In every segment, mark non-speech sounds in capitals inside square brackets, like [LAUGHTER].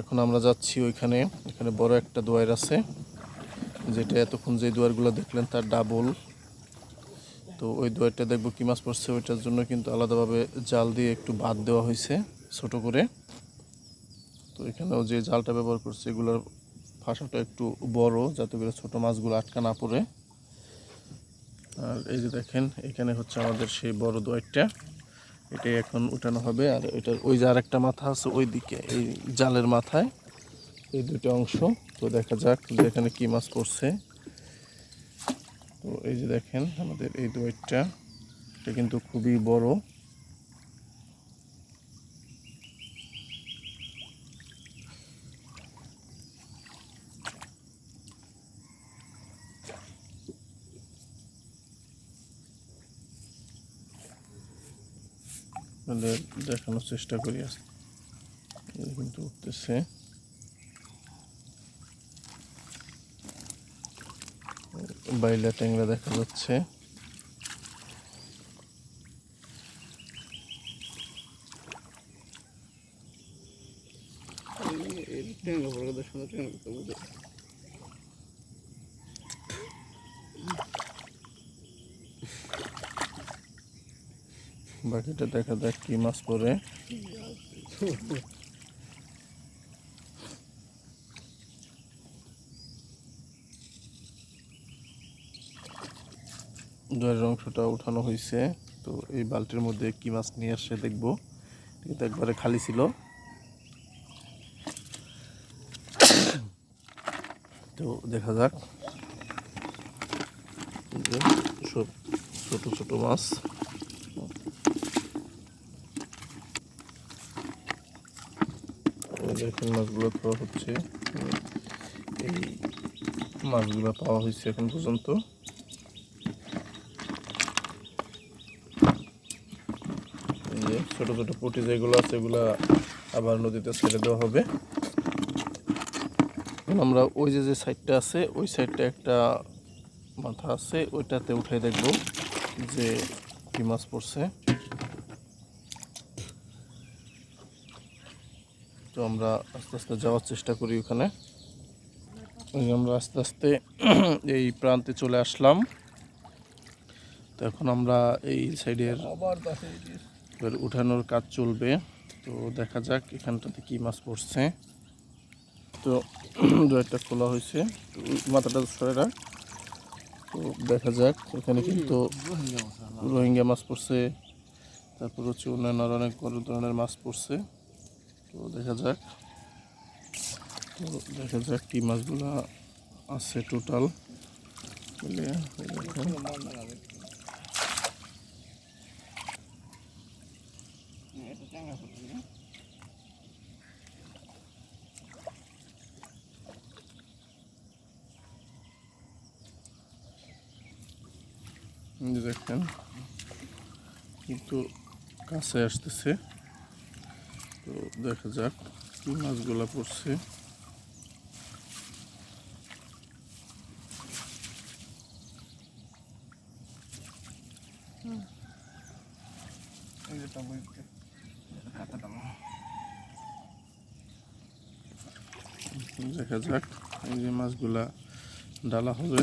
এখন আমরা যাচ্ছি ওইখানে। এখানে বড় একটা দোয়ার আছে, যেটা এতক্ষণ যে দুয়ারগুলো দেখলেন তার ডাবল। তো ওই দুয়ারটা দেখব কি মাছ পড়ছে, ওইটার জন্য কিন্তু আলাদাভাবে জাল দিয়ে একটু বাদ দেওয়া হয়েছে ছোট করে। তো এখানেও যে জালটা ব্যবহার করছে, এগুলোর ফাঁসাটা একটু বড়, যাতে করে ছোট মাছগুলো আটকা না পড়ে। আর এই যে দেখেন, এখানে হচ্ছে আমাদের সেই বড় দোয়ারটা। এটাই এখন উঠানো হবে, আর এটার ওই যে আরেকটা মাথা আছে ওই দিকে এই জালের মাথায়, এই দুটো অংশ। তো দেখা যাক যে এখানে কী মাছ পড়ছে। তো এই যে দেখেন আমাদের এই দুয়েরটা, এটা কিন্তু খুবই বড়। আমাদের দেখানোর চেষ্টা করি কিন্তু উঠতেছে। বাইলা ট্যাংরা দেখা যাচ্ছে। বাকিটা দেখা যাক কি মাছ পড়ে। দয়ের অংশটা উঠানো হয়েছে, তো এই বালতির মধ্যে কি মাছ নিয়ে আসছে দেখব। কিন্তু একবারে খালি ছিল। তো দেখা যাক। সব ছোট ছোট মাছ। দেখেন মাছগুলো পাওয়া হচ্ছে। এই মাছগুলো পাওয়া হয়েছে এখন পর্যন্ত। ছোট ছোট পুঁটি যেগুলো আছে, এগুলো আবার নদীতে ছেড়ে দেওয়া হবে। আমরা ওই যে যে সাইডটা আছে, ওই সাইডটা একটা মাথা আছে, ওইটাতে উঠে দেখব যে কি মাছ পড়ছে। তো আমরা আস্তে আস্তে যাওয়ার চেষ্টা করি ওখানে। আমরা আস্তে আস্তে [CLEARS THROAT] এই প্রান্তে চলে আসলাম। তো এখন আমরা এই সাইডের উঠানোর কাজ চলবে। তো দেখা যাক এখানটাতে কি মাছ পড়ছে। তো [CLEARS THROAT] একটা খোলা হয়েছে। মাথাটা সরে রাখ। তো দেখা যাক এখানে কিন্তু রোহিঙ্গা মাছ পড়ছে। তারপর হচ্ছে অন্যান্য অনেক ধরনের মাছ পড়ছে। তো দেখা যাক। তো দেখা যাক কি মাছগুলো আছে টোটাল দেখেন। কিন্তু কাছে আসতেছে। তো দেখা যাক কি মাছগুলা পড়ছে। দেখা যাক এই যে মাছগুলা ডালা হবে।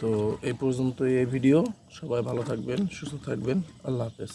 তো এই পর্যন্ত এই ভিডিও। সবাই ভালো থাকবেন সুস্থ থাকবেন। আল্লাহ হাফেজ।